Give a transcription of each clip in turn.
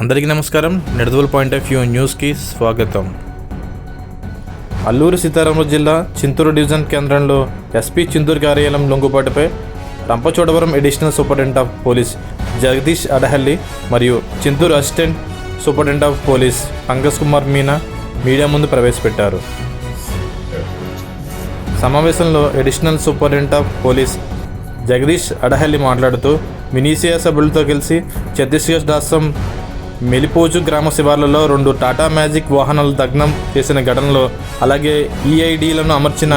అందరికీ నమస్కారం. నిడదవల్ point of view న్యూస్కి స్వాగతం. అల్లూరు సీతారామరాజు జిల్లా చింతూరు డివిజన్ కేంద్రంలో ఎస్పీ చింతూరు కార్యాలయం లొంగుబాటుపై Rampachodavaram additional superintendent of police Jagadish Adahalli మరియు Chintur assistant superintendent of police Pankaj Kumar Meena media ముందు ప్రవేశపెట్టారు. సమావేశంలో additional superintendent of police Jagadish Adahalli మాట్లాడుతూ మినీసియా సభ్యులతో కలిసి ఛత్తీస్గఢ్ రాష్ట్రం మెలిపోజు గ్రామ శివార్లలో రెండు టాటా మ్యాజిక్ వాహనాలు దగ్నం చేసిన ఘటనలో అలాగే ఈఐడీలను అమర్చిన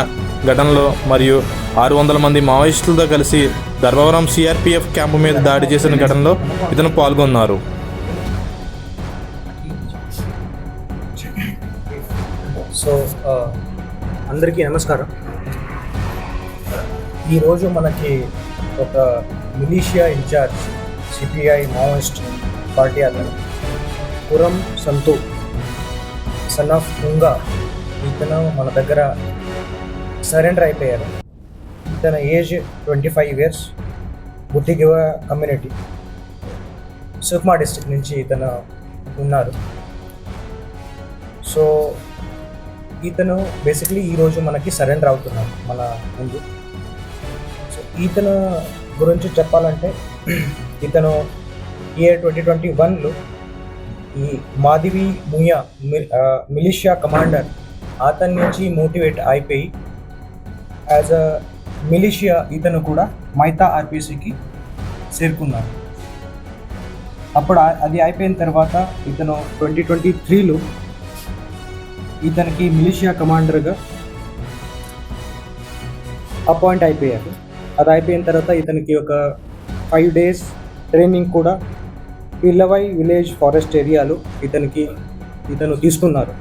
ఘటనలో మరియు ఆరు వందల మంది మావోయిస్టులతో కలిసి ధర్మవరం సిఆర్పిఎఫ్ క్యాంపు మీద దాడి చేసిన ఘటనలో ఇతను పాల్గొన్నారు. సో అందరికీ నమస్కారం. ఈరోజు మనకి ఒక militia in-charge CPI Maoist party అతను పురం సంతు. సన్ ఆఫ్ ఉంగా ఇతను మన దగ్గర సరెండర్ అయిపోయారు. ఇతని ఏజ్ ట్వంటీ ఫైవ్ ఇయర్స్. బుద్ధిగివ కమ్యూనిటీ. సుక్మా డిస్టిక్ నుంచి ఇతను ఉన్నారు. సో ఈతను బేసిక్లీ ఈరోజు మనకి సరెండర్ అవుతున్నాడు మన ముందు. సో ఈతను గురించి చెప్పాలంటే ఇతను ఇయర్ ట్వంటీ ట్వంటీ వన్లో ఈ మాధవి ముయా మిలిషియా కమాండర్ అతని నుంచి మోటివేట్ అయిపోయి యాజ్ అ మిలిషియా ఇతను కూడా మైతా ఆర్పిసికి చేరుకున్నాడు. అప్పుడు అది అయిపోయిన తర్వాత ఇతను ట్వంటీ ట్వంటీ త్రీలో ఇతనికి మిలిషియా కమాండర్గా అపాయింట్ అయిపోయారు. అది అయిపోయిన తర్వాత ఇతనికి ఒక ఫైవ్ డేస్ ట్రైనింగ్ కూడా పిల్లవై విలేజ్ ఫారెస్ట్ ఏరియాలో ఇతనికి ఇతను తీసుకున్నారు.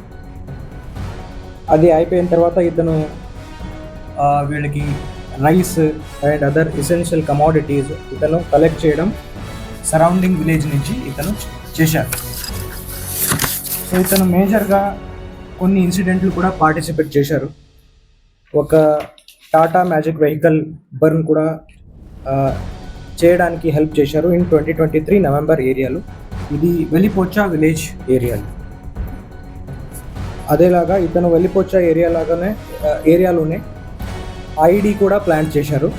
అది అయిపోయిన తర్వాత ఇతను వీళ్ళకి rice and other essential commodities ఇతను కలెక్ట్ చేయడం సరౌండింగ్ విలేజ్ నుంచి ఇతను చేశారు. సో ఇతను మేజర్గా కొన్ని ఇన్సిడెంట్లు కూడా పార్టిసిపేట్ చేశారు. ఒక టాటా మ్యాజిక్ వెహికల్ బర్న్ కూడా చేయడానికి హెల్ప్ చేశారు in twenty twenty three November ఏరియాలో ఇది వెలిపోచా విలేజ్ ఏరియాలో అదేలాగా ఇతను వెలిపోచా ఏరియా లాగానే ఏరియాలోనే ఐడి కూడా ప్లాన్ చేశారు.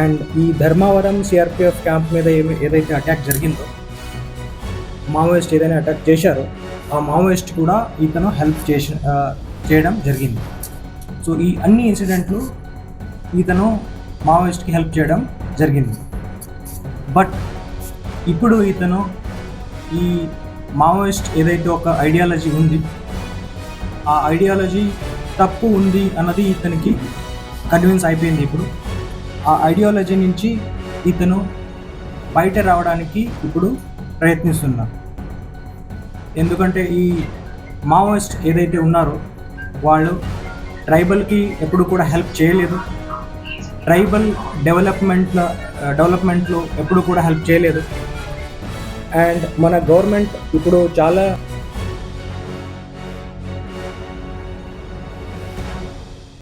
అండ్ ఈ ధర్మావరం సిఆర్పిఎఫ్ క్యాంప్ మీద ఏమి ఏదైతే అటాక్ జరిగిందో మావోయిస్ట్ ఏదైనా అటాక్ చేశారో ఆ మావోయిస్ట్ కూడా ఇతను హెల్ప్ చేసి చేయడం జరిగింది. సో ఈ అన్ని ఇన్సిడెంట్లు ఇతను మావోయిస్ట్కి హెల్ప్ చేయడం జరిగింది. బట్ ఇప్పుడు ఇతను ఈ మావోయిస్ట్ ఏదైతే ఒక ఐడియాలజీ ఉంది ఆ ఐడియాలజీ తప్పు ఉంది అన్నది ఇతనికి కన్విన్స్ అయిపోయింది ఇప్పుడు. ఆ ఐడియాలజీ నుంచి ఇతను బయట రావడానికి ఇప్పుడు ప్రయత్నిస్తున్నారు ఎందుకంటే ఈ మావోయిస్ట్ ఏదైతే ఉన్నారో వాళ్ళు ట్రైబల్కి ఎప్పుడు కూడా హెల్ప్ చేయలేదు. ట్రైబల్ డెవలప్మెంట్లో డెవలప్మెంట్లో ఎప్పుడు కూడా హెల్ప్ చేయలేదు. అండ్ మన గవర్నమెంట్ ఇప్పుడు చాలా